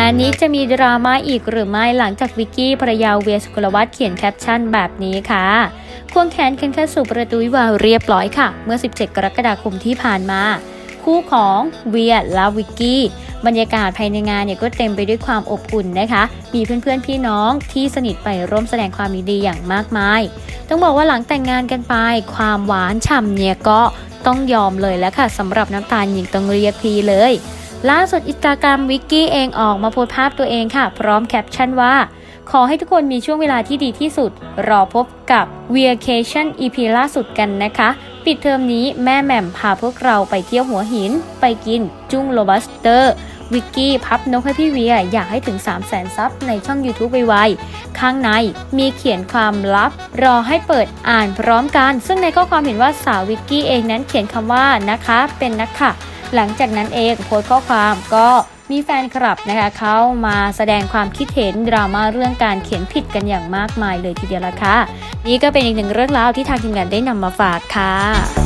านนี้จะมีดราม่าอีกหรือไม่หลังจากวิกกี้ภรรยาเวียสุกลวัฒน์เขียนแคปชั่นแบบนี้ค่ะควงแขนกันเข้าสู่ประตูวิวาเรียบร้อยค่ะ เมื่อ 17 กรกฎาคมที่ผ่านมา คู่ของเวียและวิกกี้บรรยากาศภายในงานเนี่ยก็เต็มไปด้วยความอบอุ่นนะคะ มีเพื่อนๆพี่น้องที่สนิทไปร่วมแสดงความดีอย่างมากมาย ต้องบอกว่าหลังแต่งงานกันไป ความหวานฉ่ำเนี่ยก็ต้องยอมเลยแล้วค่ะสำหรับน้ำตาลหญิงต้องเรียกพีเลย ล่าสุดอินสตาแกรมวิกกี้เองออกมาโพสภาพตัวเองค่ะ พร้อมแคปชั่นว่า ขอให้ทุกคนมีช่วงเวลาที่ดีที่สุด รอพบกับ v a c a t i o n EP ล่าสุดกันนะคะ ปิดเทอมนี้แม่แหม่มพาพวกเราไปเที่ยวหัวหิน ไปกินจุ้งโรบัสเตอร์วิกกี้พับนกให้พี่เวีย อยากให้ถึง 3 0 0แสนซับในช่อง YouTube ไวๆข้างในมีเขียนความลับ รอให้เปิดอ่านพร้อมกัน ซึ่งในข้อความเห็นว่าสาววิกกี้เองนั้นเขียนคำว่านะคะเป็นนักค่ะ หลังจากนั้นเองโพสต์ข้อความก็มีแฟนคลับนะคะเข้ามาแสดงความคิดเห็นดราม่าเรื่องการเขียนผิดกันอย่างมากมายเลยทีเดียวละค่ะนี่ก็เป็นอีกหนึ่งเรื่องราวที่ทางทีมงานได้นำมาฝากค่ะ